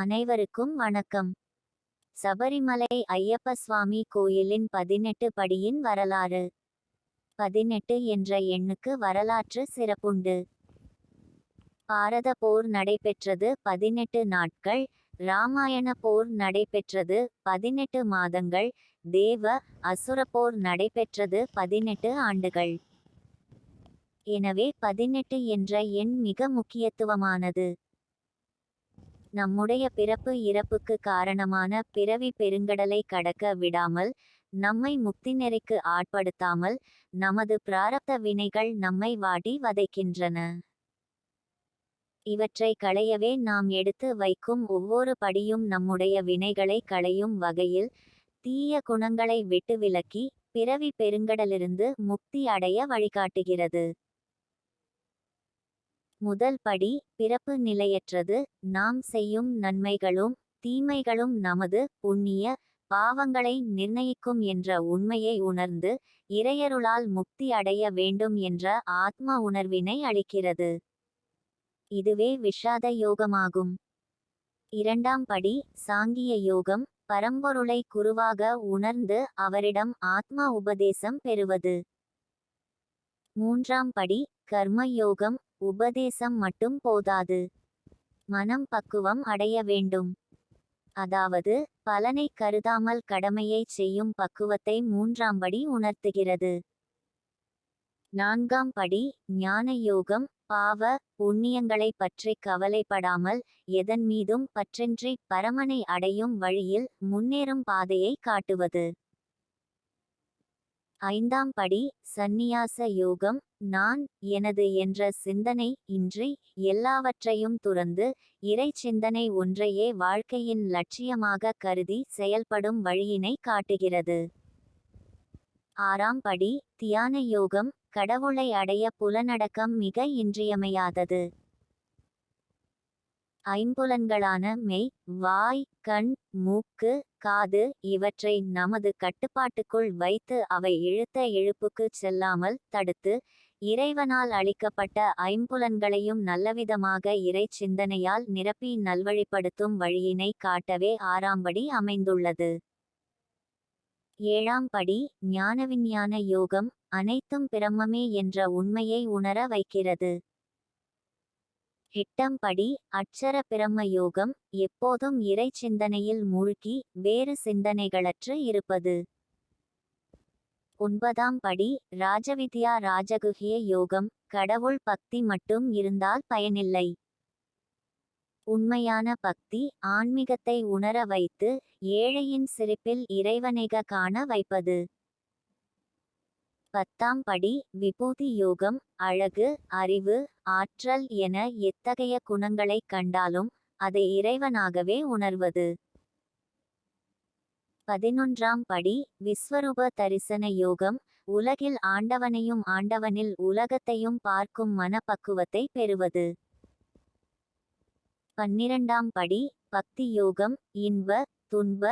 அனைவருக்கும் வணக்கம். சபரிமலை ஐயப்ப சுவாமி கோயிலின் பதினெட்டு படியின் வரலாறு. பதினெட்டு என்ற எண்ணுக்கு வரலாற்று சிறப்புண்டு. பாரத போர் நடைபெற்றது பதினெட்டு நாட்கள் இராமாயண போர் நடைபெற்றது பதினெட்டு மாதங்கள் தேவ அசுர போர் நடைபெற்றது பதினெட்டு ஆண்டுகள். எனவே பதினெட்டு என்ற எண் மிக முக்கியத்துவமானது. நம்முடைய பிறப்பு இறப்புக்கு காரணமான பிறவி பெருங்கடலை கடக்க விடாமல் நம்மை முக்தி நெறிக்கு ஆட்படுத்தாமல் நமது பிராரப்த வினைகள் நம்மை வாடி வதைக்கின்றன. இவற்றை களையவே நாம் எடுத்து வைக்கும் ஒவ்வொரு படியும் நம்முடைய வினைகளை களையும் வகையில் தீய குணங்களை விட்டு விலக்கி பிறவி பெருங்கடலிருந்து முக்தி அடைய வழிகாட்டுகிறது. முதல் படி பிறப்பு நிலையற்றது. நாம் செய்யும் நன்மைகளும் தீமைகளும் நமது புண்ணிய பாவங்களை நிர்ணயிக்கும் என்ற உண்மையை உணர்ந்து இறையருளால் முக்தி அடைய வேண்டும் என்ற ஆத்ம உணர்வினை அளிக்கிறது. இதுவே விஷாத யோகமாகும். இரண்டாம் படி சாங்கிய யோகம் பரம்பொருளை குருவாக உணர்ந்து அவரிடம் ஆத்ம உபதேசம் பெறுவது. மூன்றாம் படி கர்ம யோகம் உபதேசம் மட்டும் போதாது. மனம் பக்குவம் அடைய வேண்டும். அதாவது பலனை கருதாமல் கடமையை செய்யும் பக்குவத்தை மூன்றாம் படி உணர்த்துகிறது. நான்காம் படி ஞான யோகம் பாவ புண்ணியங்களை பற்றி கவலைப்படாமல் எதன் மீதும் பற்றின்றி பரமனை அடையும் வழியில் முன்னேறும் பாதையை காட்டுவது. ஐந்தாம் படி சந்நியாச யோகம் நான் எனது என்ற சிந்தனை இன்றி எல்லாவற்றையும் துறந்து இறை சிந்தனை ஒன்றையே வாழ்க்கையின் லட்சியமாக கருதி செயல்படும் வழியினை காட்டுகிறது. ஆறாம் படி தியான யோகம் கடவுளை அடைய புலனடக்கம் மிக இன்றியமையாதது. ஐம்புலன்களான மெய் வாய் கண் மூக்கு காது இவற்றை நமது கட்டுப்பாட்டுக்குள் வைத்து அவை இழுத்த இழுப்புக்குச் செல்லாமல் தடுத்து இறைவனால் அளிக்கப்பட்ட ஐம்புலன்களையும் நல்லவிதமாக இறை சிந்தனையால் நிரப்பி நல்வழிப்படுத்தும் வழியினை காட்டவே ஆறாம்படி அமைந்துள்ளது. ஏழாம் படி ஞானவிஞ்ஞான யோகம் அனைத்தும் பிரம்மமே என்ற உண்மையை உணர வைக்கிறது. எட்டாம் படி அட்சர பிரம்ம யோகம் எப்போதும் இறை சிந்தனையில் மூழ்கி வேறு சிந்தனைகளற்று இருப்பது. ஒன்பதாம் படி ராஜவித்யா ராஜகுகிய யோகம் கடவுள் பக்தி மட்டும் இருந்தால் பயனில்லை. உண்மையான பக்தி ஆன்மீகத்தை உணர வைத்து ஏழையின் சிரிப்பில் இறைவனைக காண வைப்பது. பத்தாம் படி விபூதி யோகம் அழகு அறிவு ஆற்றல் என எத்தகைய குணங்களை கண்டாலும் அதை இறைவனாகவே உணர்வது. பதினொன்றாம் படி விஸ்வரூப தரிசன யோகம் உலகில் ஆண்டவனையும் ஆண்டவனில் உலகத்தையும் பார்க்கும் மனப்பக்குவத்தை பெறுவது. பன்னிரண்டாம் படி பக்தி யோகம் இன்ப துன்ப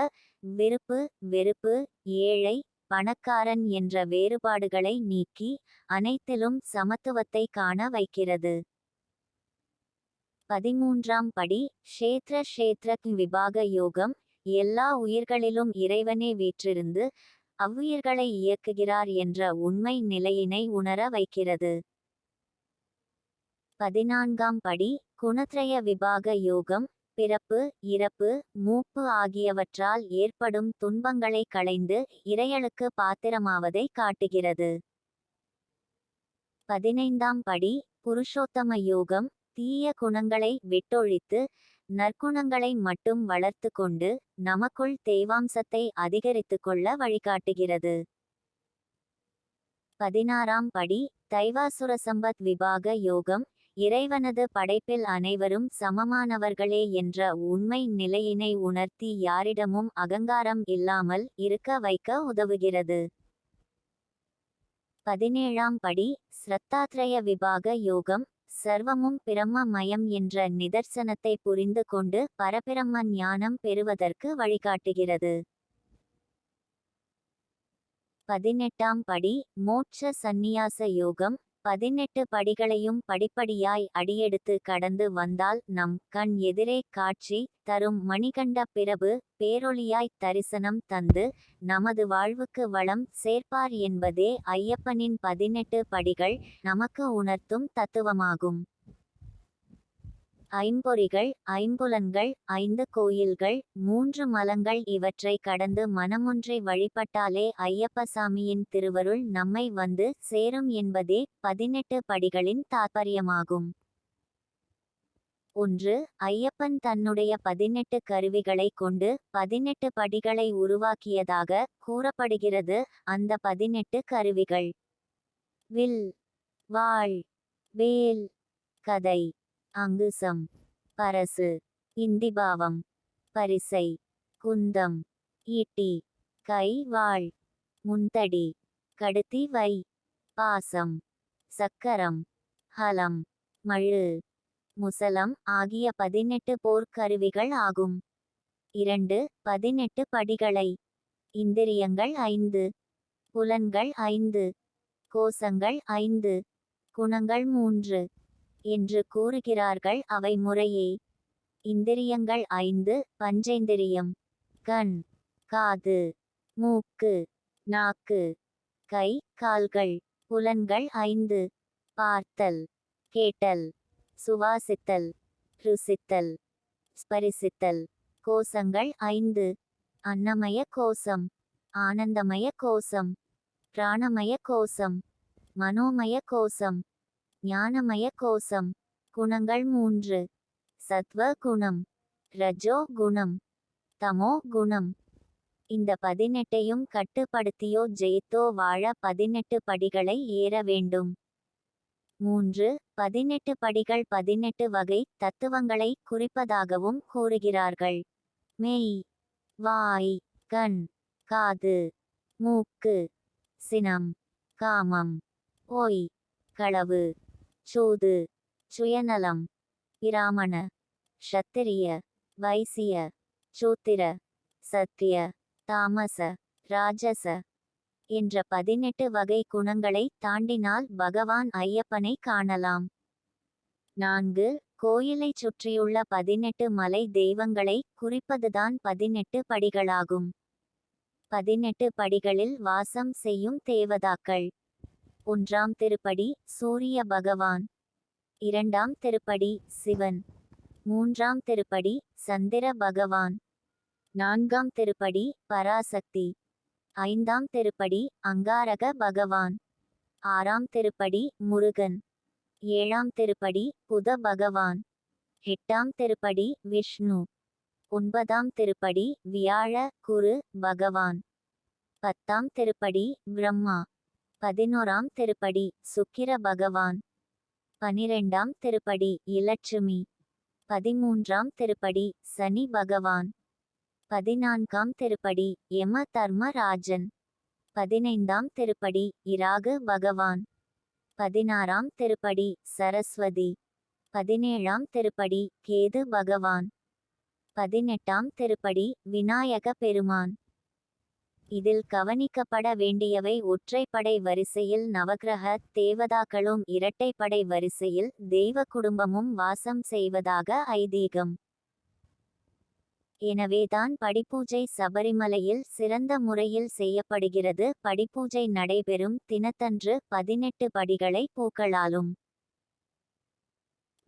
விருப்பு வெறுப்பு ஏழை பணக்காரன் என்ற வேறுபாடுகளை நீக்கி அனைத்திலும் சமத்துவத்தை காண வைக்கிறது. பதிமூன்றாம் படி க்ஷேத்ர க்ஷேத்ர விபாக யோகம் எல்லா உயிர்களிலும் இறைவனே வீற்றிருந்து அவ்வுயிர்களை இயக்குகிறார் என்ற உண்மை நிலையினை உணர வைக்கிறது. பதினான்காம் படி குணத்ரய விபாக யோகம் பிறப்பு இறப்பு மூப்பு ஆகியவற்றால் ஏற்படும் துன்பங்களை களைந்து இறையலுக்கு பாத்திரமாவதை காட்டுகிறது. பதினைந்தாம் படி புருஷோத்தம யோகம் தீய குணங்களை விட்டொழித்து நற்குணங்களை மட்டும் வளர்த்து கொண்டு நமக்குள் தேவாம்சத்தை அதிகரித்து கொள்ள வழிகாட்டுகிறது. பதினாறாம் படி தைவாசுர சம்பத் விபாக யோகம் இறைவனது படைப்பில் அனைவரும் சமமானவர்களே என்ற உண்மை நிலையினை உணர்த்தி யாரிடமும் அகங்காரம் இல்லாமல் இருக்க வைக்க உதவுகிறது. பதினேழாம் படி ஸ்ரத்தாத்ரய விபாக யோகம் சர்வமும் பிரம்ம மயம் என்ற நிதர்சனத்தை புரிந்து கொண்டு பரபிரம்ம ஞானம் பெறுவதற்கு வழிகாட்டுகிறது. பதினெட்டாம் படி மோட்ச சந்நியாச யோகம் பதினெட்டு படிகளையும் படிப்படியாய் அடியெடுத்து கடந்து வந்தால் நம் கண் எதிரே காட்சி தரும் மணிகண்ட பிரபு பேரொளியாய் தரிசனம் தந்து நமது வாழ்வுக்கு வளம் சேர்ப்பார் என்பதே ஐயப்பனின் பதினெட்டு படிகள் நமக்கு உணர்த்தும் தத்துவமாகும். ஐம்பொறிகள் ஐம்புலன்கள் ஐந்து கோயில்கள் மூன்று மலங்கள் இவற்றை கடந்து மனமொன்றை வழிபட்டாலே ஐயப்பசாமியின் திருவருள் நம்மை வந்து சேரும் என்பதே பதினெட்டு படிகளின் தாற்பயமாகும். ஒன்று ஐயப்பன் தன்னுடைய பதினெட்டு கருவிகளை கொண்டு பதினெட்டு படிகளை உருவாக்கியதாக கூறப்படுகிறது அந்த பதினெட்டு கருவிகள். வில் வாழ் வேல் கதை. அங்குசம் பரசு இந்திபாவம் பரிசை குந்தம் ஈட்டி கை வாழ் முந்தடி கடுத்தி வை பாசம் சக்கரம் ஹலம் மழு முசலம் ஆகிய பதினெட்டு போர்க்கருவிகள் ஆகும். இரண்டு பதினெட்டு படிகளை இந்திரியங்கள் ஐந்து புலன்கள் ஐந்து கோசங்கள் ஐந்து குணங்கள் மூன்று. என்று கூறுகிறார்கள் அவை முறையே. இந்திரியங்கள் ஐந்து பஞ்சேந்திரியம் கண் காது மூக்கு நாக்கு கை கால்கள் புலன்கள் ஐந்து பார்த்தல் கேட்டல் சுவாசித்தல் ருசித்தல் ஸ்பரிசித்தல் கோசங்கள் ஐந்து அன்னமய கோசம் ஆனந்தமய கோசம் பிராணமய கோசம் மனோமய கோசம் ஞானமய கோசம் குணங்கள் மூன்று. சத்வ குணம் ரஜோ குணம் தமோ குணம். இந்த பதினெட்டையும் கட்டுப்படுத்தியோ ஜெயித்தோ வாழ பதினெட்டு படிகளை ஏற வேண்டும். மூன்று. பதினெட்டு படிகள் பதினெட்டு வகை தத்துவங்களை குறிப்பதாகவும் கூறுகிறார்கள். மெய் வாய் கண் காது மூக்கு சினம் காமம் ஓய் களவு. சூது சுயநலம் இராமண ஷத்திரிய வைசிய சூத்திர சத்திய தாமச ராஜச என்ற பதினெட்டு வகை குணங்களை தாண்டினால் பகவான் ஐயப்பனை காணலாம். நான்கு கோயிலை சுற்றியுள்ள பதினெட்டு மலை தெய்வங்களை குறிப்பதுதான் பதினெட்டு படிகளாகும். பதினெட்டு படிகளில் வாசம் செய்யும் தேவதாக்கள். ஒன்றாம் திருப்படி சூரிய பகவான். இரண்டாம் திருப்படி சிவன். மூன்றாம் திருப்படி சந்திர பகவான். நான்காம் திருப்படி பராசக்தி. ஐந்தாம் திருப்படி அங்காரக பகவான். ஆறாம் திருப்படி முருகன். ஏழாம் திருப்படி புத பகவான். எட்டாம் திருப்படி விஷ்ணு. ஒன்பதாம் திருப்படி வியாழ குரு பகவான். பத்தாம் திருப்படி பிரம்மா. பதினோராம் திருப்படி சுக்கிர பகவான். பனிரெண்டாம் திருப்படி இலட்சுமி. பதிமூன்றாம் திருப்படி சனி பகவான். பதினான்காம் திருப்படி யம தர்மராஜன் பதினைந்தாம் திருப்படி இராகு பகவான். பதினாறாம் திருப்படி சரஸ்வதி. பதினேழாம் திருப்படி கேது பகவான். பதினெட்டாம் திருப்படி விநாயக பெருமான். இதில் கவனிக்கப்பட வேண்டியவை ஒற்றைப்படை வரிசையில் நவகிரக தேவதாக்களும் இரட்டைப்படை வரிசையில் தெய்வ குடும்பமும் வாசம் செய்வதாக ஐதீகம். எனவேதான் படிப்பூஜை சபரிமலையில் சிறந்த முறையில் செய்யப்படுகிறது. படிப்பூஜை நடைபெறும் தினத்தன்று பதினெட்டு படிகளை பூக்களாலும்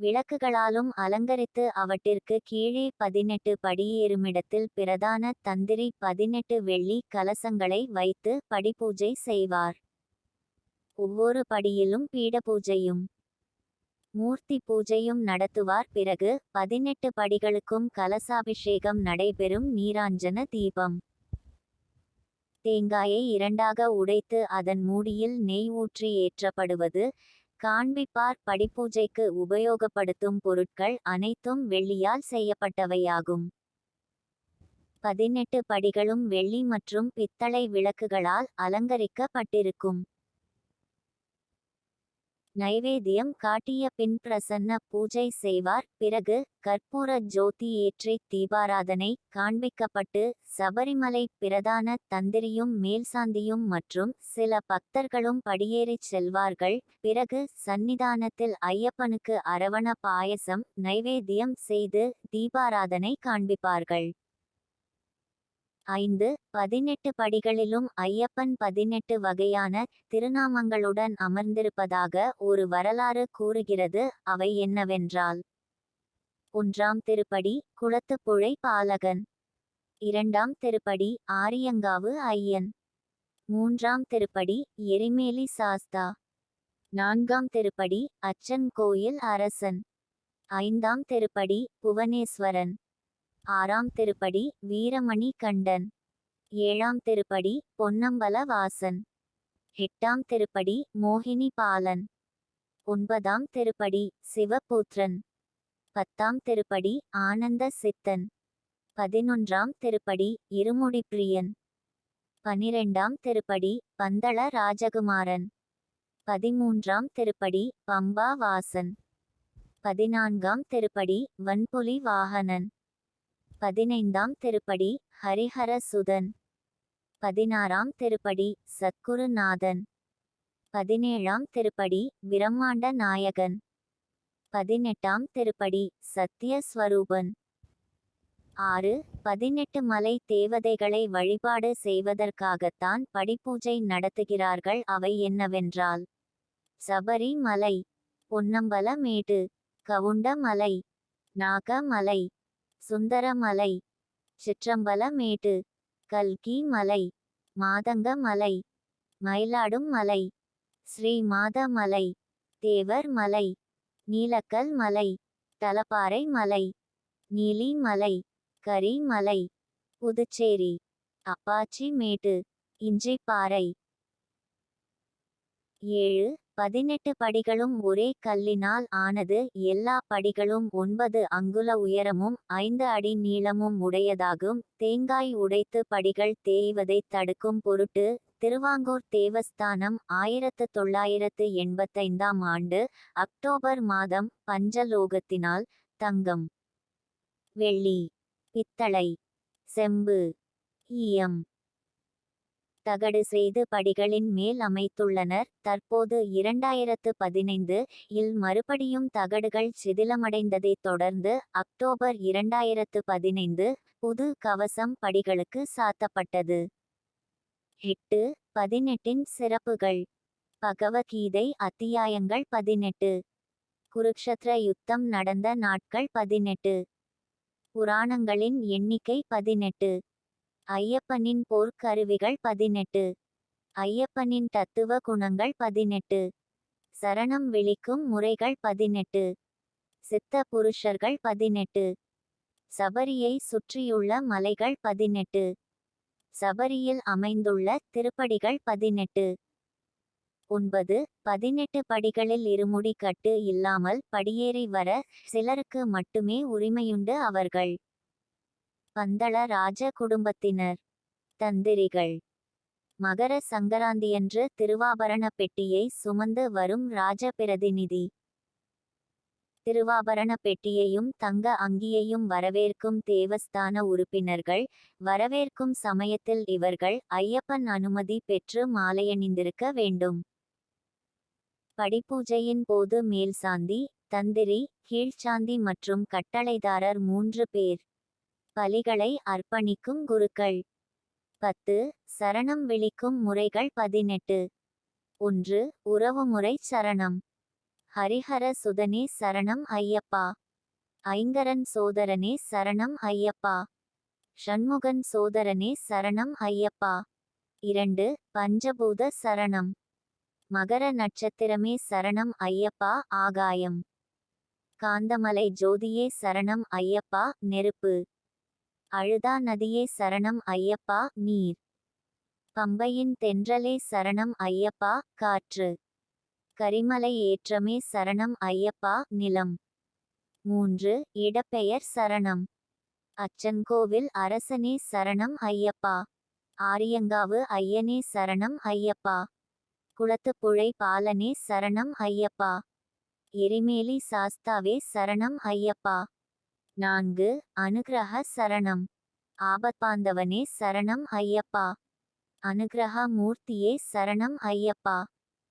விளக்குகளாலும் அலங்கரித்து அவற்றிற்கு கீழே பதினெட்டு படியேறுமிடத்தில் பிரதான தந்திரி பதினெட்டு வெள்ளி கலசங்களை வைத்து படிபூஜை செய்வார். ஒவ்வொரு படியிலும் பீடபூஜையும் மூர்த்தி பூஜையும் நடத்துவார். பிறகு பதினெட்டு படிகளுக்கும் கலசாபிஷேகம் நடைபெறும் நீராஞ்சன தீபம். தேங்காயை இரண்டாக உடைத்து அதன் மூடியில் நெய் ஊற்றி ஏற்றப்படுவது காண்பிப்பார் படிப்பூஜைக்கு உபயோகப்படுத்தும் பொருட்கள் அனைத்தும் வெள்ளியால் செய்யப்பட்டவையாகும். பதினெட்டு படிகளும் வெள்ளி மற்றும் பித்தளை விளக்குகளால் அலங்கரிக்கப்பட்டிருக்கும். நைவேத்தியம் காட்டிய பின் பிரசன்ன பூஜை செய்வார். பிறகு கற்பூர ஜோதி ஏற்றி தீபாராதனை காண்பிக்கப்பட்டு சபரிமலை பிரதான தந்திரியும் மேல்சாந்தியும் மற்றும் சில பக்தர்களும் படியேறிச் செல்வார்கள். பிறகு சந்நிதானத்தில் ஐயப்பனுக்கு அரவண பாயசம் நைவேத்தியம் செய்து தீபாராதனை காண்பிப்பார்கள். ஐந்து பதினெட்டு படிகளிலும் ஐயப்பன் பதினெட்டு வகையான திருநாமங்களுடன் அமர்ந்திருப்பதாக ஒரு வரலாறு கூறுகிறது. அவை என்னவென்றால் ஒன்றாம் திருப்படி குளத்துப்புழை பாலகன் இரண்டாம் திருப்படி ஆரியங்காவு ஐயன் மூன்றாம் திருப்படி எரிமேலி சாஸ்தா நான்காம் திருப்படி அச்சன் கோயில் அரசன் ஐந்தாம் திருப்படி புவனேஸ்வரன். ஆறாம் திருப்படி வீரமணி கண்டன். ஏழாம் திருப்படி பொன்னம்பல வாசன். எட்டாம் திருப்படி மோகினி பாலன். ஒன்பதாம் திருப்படி சிவபூத்ரன் பத்தாம் திருப்படி ஆனந்த சித்தன். பதினொன்றாம் திருப்படி இருமுடி பிரியன். பனிரெண்டாம் திருப்படி பந்தள ராஜகுமாரன். பதிமூன்றாம் திருப்படி பம்பா வாசன். பதினான்காம் திருப்படி வன்புலி வாகனன். பதினைந்தாம் திருப்படி ஹரிஹர சுதன். பதினாறாம் திருப்படி சத்குருநாதன். பதினேழாம் திருப்படி பிரம்மாண்ட நாயகன். பதினெட்டாம் திருப்படி சத்யஸ்வரூபன். ஆறு பதினெட்டு மலை தேவதைகளை வழிபாடு செய்வதற்காகத்தான் படிப்பூஜை நடத்துகிறார்கள். அவை என்னவென்றால் சபரி மலை கவுண்ட மலை நாகமலை சுந்தரமலை சிற்றம்பலமேட்டு கல்கி மலை மாதங்க மலை மயிலாடும் மலை ஸ்ரீ மாதமலை தேவர் மலை நீலக்கல் மலை தலப்பாறை மலை நீலி மலை கரி மலை புதுச்சேரி அப்பாச்சி மேட்டு இஞ்சிப்பாறை ஏழு பதினெட்டு படிகளும் ஒரே கல்லினால் ஆனது எல்லா படிகளும் ஒன்பது அங்குல உயரமும் ஐந்து அடி நீளமும் உடையதாகும். தேங்காய் உடைத்து படிகள் தேய்வதை தடுக்கும் பொருட்டு திருவாங்கூர் தேவஸ்தானம் ஆயிரத்து தொள்ளாயிரத்து எண்பத்தைந்தாம் ஆண்டு அக்டோபர் மாதம் பஞ்சலோகத்தினால் தங்கம். வெள்ளி பித்தளை செம்பு ஈயம். தகடு செய்து படிகளின் மேல் அமைத்துள்ளனர். தற்போது இரண்டாயிரத்து பதினைந்து இல் மறுபடியும் தகடுகள் சிதிலமடைந்ததைத் தொடர்ந்து அக்டோபர் இரண்டாயிரத்து பதினைந்து புது கவசம் படிகளுக்கு சாத்தப்பட்டது. எட்டு பதினெட்டின் சிறப்புகள். பகவத்கீதை அத்தியாயங்கள் பதினெட்டு. குருக்ஷத்ர யுத்தம் நடந்த நாட்கள் பதினெட்டு. புராணங்களின் எண்ணிக்கை பதினெட்டு. ஐயப்பனின் போர்க்கருவிகள் பதினெட்டு. ஐயப்பனின் தத்துவ குணங்கள் பதினெட்டு. சரணம் விழிக்கும் முறைகள் பதினெட்டு. சித்த புருஷர்கள் பதினெட்டு. சபரியை சுற்றியுள்ள மலைகள் பதினெட்டு. சபரியில் அமைந்துள்ள திருப்படிகள் பதினெட்டு. ஒன்பது. பதினெட்டு படிகளில் இருமுடி கட்டு இல்லாமல் படியேறி வர சிலருக்கு மட்டுமே உரிமையுண்டு அவர்கள். பந்தள ராஜ குடும்பத்தினர். தந்திரிகள். மகர சங்கராந்தியன்று திருவாபரண பெட்டியை சுமந்து வரும் ராஜ பிரதிநிதி. திருவாபரண பெட்டியையும் தங்க அங்கியையும் வரவேற்கும் தேவஸ்தான உறுப்பினர்கள் வரவேற்கும் சமயத்தில் இவர்கள் ஐயப்பன் அனுமதி பெற்று மாலையணிந்திருக்க வேண்டும். படிப்பூஜையின் போது மேல்சாந்தி தந்திரி கீழ்ச்சாந்தி மற்றும் கட்டளைதாரர் மூன்று பேர். பலிகளை அர்ப்பணிக்கும் குருக்கள். பத்து சரணம் விழிக்கும் முறைகள் பதினெட்டு. ஒன்று உறவுமுறை சரணம். ஹரிஹர சுதனே சரணம் ஐயப்பா. ஐங்கரன் சோதரனே சரணம் ஐயப்பா. ஷண்முகன் சோதரனே சரணம் ஐயப்பா. இரண்டு பஞ்சபூத சரணம். மகர நட்சத்திரமே சரணம் ஐயப்பா ஆகாயம். காந்தமலை ஜோதியே சரணம் ஐயப்பா நெருப்பு. அழுதா நதியே சரணம் ஐயப்பா நீர். பம்பையின் தென்றலே சரணம் ஐயப்பா காற்று. கரிமலை ஏற்றமே சரணம் ஐயப்பா நிலம். மூன்று இடப்பெயர் சரணம். அச்சன்கோவில் அரசனே சரணம் ஐயப்பா. ஆரியங்காவு ஐயனே சரணம் ஐயப்பா. குளத்துப்புழை பாலனே சரணம் ஐயப்பா. எரிமேலி சாஸ்தாவே சரணம் ஐயப்பா. நான்கு அனுகிரக சரணம். ஆபத்பாந்தவனே சரணம் ஐயப்பா. அனுகிரக மூர்த்தியே சரணம் ஐயப்பா.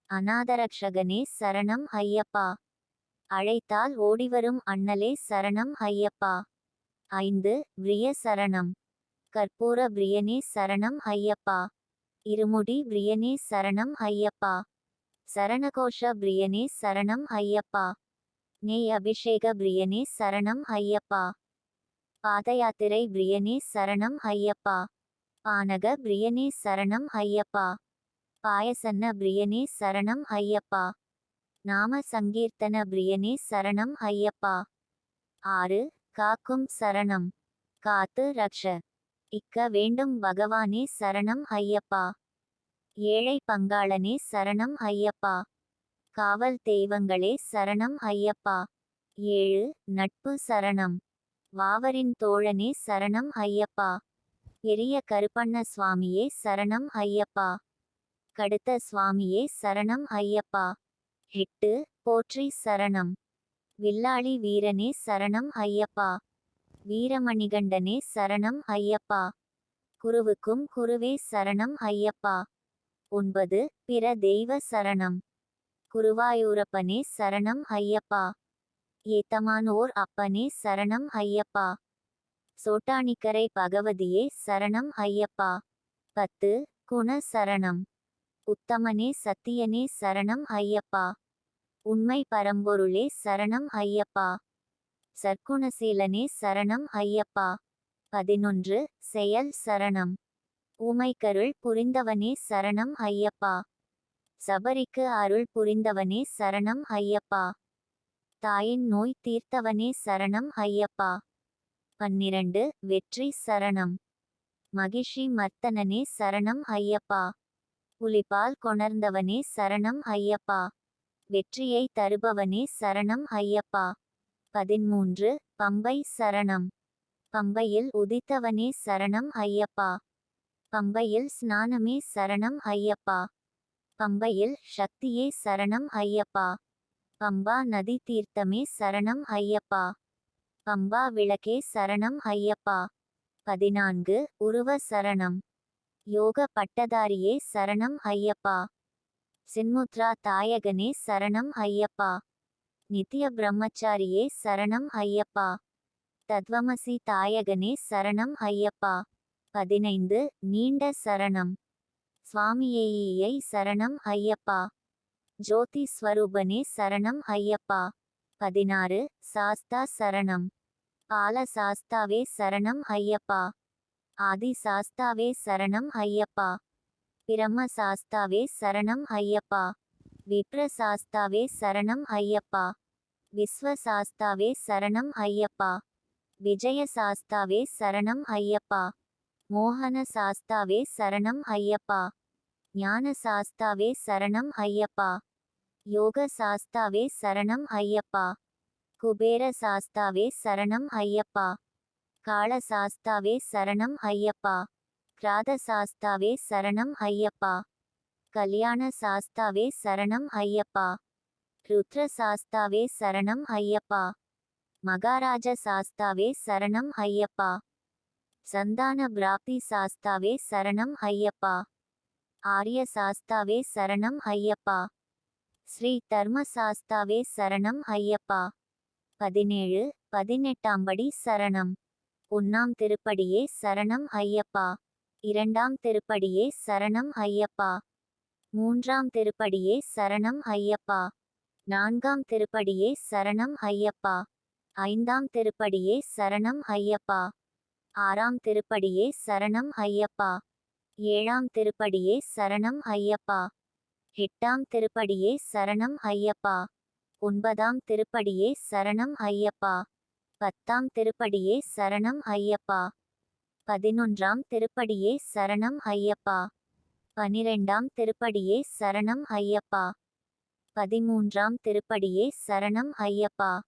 அநாதரக்ஷகனே சரணம் ஐயப்பா. அழைத்தால் ஓடிவரும் அண்ணலே சரணம் ஐயப்பா. ஐந்து பிரிய சரணம். கற்பூர பிரியனே சரணம் ஐயப்பா. இருமுடி பிரியனே சரணம் ஐயப்பா. சரணகோஷ பிரியனே சரணம் ஐயப்பா. நெய் அபிஷேக பிரியனே சரணம் ஐயப்பா. பாதயாத்திரை பிரியனே சரணம் ஐயப்பா. பானக பிரியனே சரணம் ஐயப்பா. பாயசன்ன பிரியனே சரணம் ஐயப்பா. நாம சங்கீர்த்தன பிரியனே சரணம் ஐயப்பா. ஆறு காக்கும் சரணம். காத்து ரக்ஷ. இக்க வேண்டும் பகவானே சரணம் ஐயப்பா. ஏழை பங்காளனே சரணம் ஐயப்பா. காவல் தெய்வங்களே சரணம் ஐயப்பா. ஏழு நட்பு சரணம். வாவரின் தோழனே சரணம் ஐயப்பா. பெரிய கருப்பண்ண சுவாமியே சரணம் ஐயப்பா. கடுத்த சுவாமியே சரணம் ஐயப்பா. எட்டு போற்றி சரணம். வில்லாளி வீரனே சரணம் ஐயப்பா. வீரமணிகண்டனே சரணம் ஐயப்பா. குருவுக்கும் குருவே சரணம் ஐயப்பா. ஒன்பது பிற தெய்வ சரணம். குருவாயூரப்பனே சரணம் ஐயப்பா. ஏத்தமானோர் அப்பனே சரணம் ஐயப்பா. சோட்டானிக்கரை பகவதியே சரணம் ஐயப்பா. பத்து குண சரணம் உத்தமனே சத்தியனே சரணம் ஐயப்பா. உண்மை பரம்பொருளே சரணம் ஐயப்பா. சற்குணசீலனே சரணம் ஐயப்பா. பதினொன்று செயல் சரணம். ஊமைக்கருள் புரிந்தவனே சரணம் ஐயப்பா. சபரிக்கு அருள் புரிந்தவனே சரணம் ஐயப்பா. தாயின் நோய் தீர்த்தவனே சரணம் ஐயப்பா. பன்னிரண்டு வெற்றி சரணம். மகிஷி மர்த்தனனே சரணம் ஐயப்பா. புலிபால் கொணர்ந்தவனே சரணம் ஐயப்பா. வெற்றியை தருபவனே சரணம் ஐயப்பா. பதிமூன்று பம்பை சரணம். பம்பையில் உதித்தவனே சரணம் ஐயப்பா. பம்பையில் ஸ்நானமே சரணம் ஐயப்பா. பம்பையில் சக்தியே சரணம் ஐயப்பா. பம்பா நதி தீர்த்தமே சரணம் ஐயப்பா. பம்பா விளக்கே சரணம் ஐயப்பா. பதினான்கு உருவ சரணம். யோக பட்டதாரியே சரணம் ஐயப்பா. சின்முத்ரா தாயகனே சரணம் ஐயப்பா. நித்திய பிரம்மச்சாரியே சரணம் ஐயப்பா. தத்வமசி தாயகனே சரணம் ஐயப்பா. பதினைந்து நீண்ட சரணம். சுவாமியேயை சரணம் ஐயப்பா. ஜோதி ஸ்வரூபனே சரணம் ஐயப்பா. பதினாறு சாஸ்தா சரணம். பால சாஸ்தாவே சரணம் ஐயப்பா. ஆதி சாஸ்தாவே சரணம் ஐயப்பா. பிரம்ம சாஸ்தாவே சரணம் ஐயப்பா. விப்ர சாஸ்தாவே சரணம் ஐயப்பா. விஸ்வ சாஸ்தாவே சரணம் ஐயப்பா. விஜய சாஸ்தாவே சரணம் ஐயப்பா. மோகன சாஸ்தாவே சரணம் ஐயப்பா. ஞான சாஸ்தாவே சரணம் ஐயப்பா. யோக சாஸ்தாவே சரணம் ஐயப்பா. குபேர சாஸ்தாவே சரணம் ஐயப்பா. கால சாஸ்தாவே சரணம் ஐயப்பா. கிராத சாஸ்தாவே சரணம் ஐயப்பா. கல்யாண சாஸ்தாவே சரணம் ஐயப்பா. ருத்ர சாஸ்தாவே சரணம் ஐயப்பா. மகாராஜ சாஸ்தாவே சரணம் ஐயப்பா. சந்தான பிராப்தி சாஸ்தாவே சரணம் ஐயப்பா. ஆரிய சாஸ்தாவே சரணம் ஐயப்பா. ஸ்ரீ தர்ம சாஸ்தாவே சரணம் ஐயப்பா. பதினேழு பதினெட்டாம் படி சரணம். ஒன்னாம் திருப்படியே சரணம் ஐயப்பா. இரண்டாம் திருப்படியே சரணம் ஐயப்பா. மூன்றாம் திருப்படியே சரணம் ஐயப்பா. நான்காம் திருப்படியே சரணம் ஐயப்பா. ஐந்தாம் திருப்படியே சரணம் ஐயப்பா. ஆறாம் திருப்படியே சரணம் ஐயப்பா. ஏழாம் திருப்படியே சரணம் ஐயப்பா. எட்டாம் திருப்படியே சரணம் ஐயப்பா. ஒன்பதாம் திருப்படியே சரணம் ஐயப்பா. பத்தாம் திருப்படியே சரணம் ஐயப்பா. பதினொன்றாம் திருப்படியே சரணம் ஐயப்பா. பனிரெண்டாம் திருப்படியே சரணம் ஐயப்பா. பதிமூன்றாம் திருப்படியே சரணம் ஐயப்பா.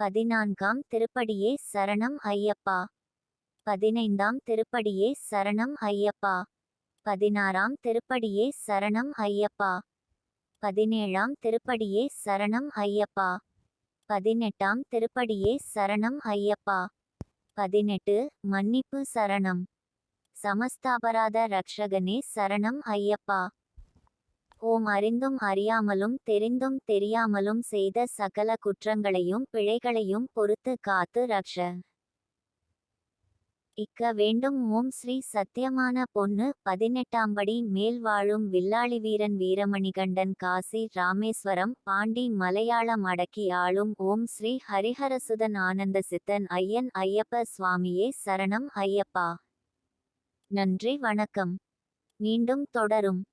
பதினான்காம் திருப்படியே சரணம் ஐயப்பா. பதினைந்தாம் திருப்படியே சரணம் ஐயப்பா. பதினாறாம் திருப்படியே சரணம் ஐயப்பா. பதினேழாம் திருப்படியே சரணம் ஐயப்பா. பதினெட்டாம் திருப்படியே சரணம் ஐயப்பா. பதினெட்டு மன்னிப்பு சரணம். சமஸ்தாபராத ரக்ஷகனே சரணம் ஐயப்பா. ஓம் அறிந்தும் அறியாமலும் தெரிந்தும் தெரியாமலும் செய்த சகல குற்றங்களையும் பிழைகளையும் பொறுத்து காத்து ரக்ஷ இக்க வேண்டும். ஓம் ஸ்ரீ சத்தியமான பதினெட்டாம் பதினெட்டாம்படி மேல் வாழும் வில்லாளி வீரன் வீரமணிகண்டன் காசி ராமேஸ்வரம் பாண்டி மலையாளம் அடக்கி ஆளும் ஓம் ஸ்ரீ ஹரிஹரசுதன் ஆனந்த சித்தன் ஐயன் ஐயப்ப சுவாமியே சரணம் ஐயப்பா. நன்றி வணக்கம். மீண்டும் தொடரும்.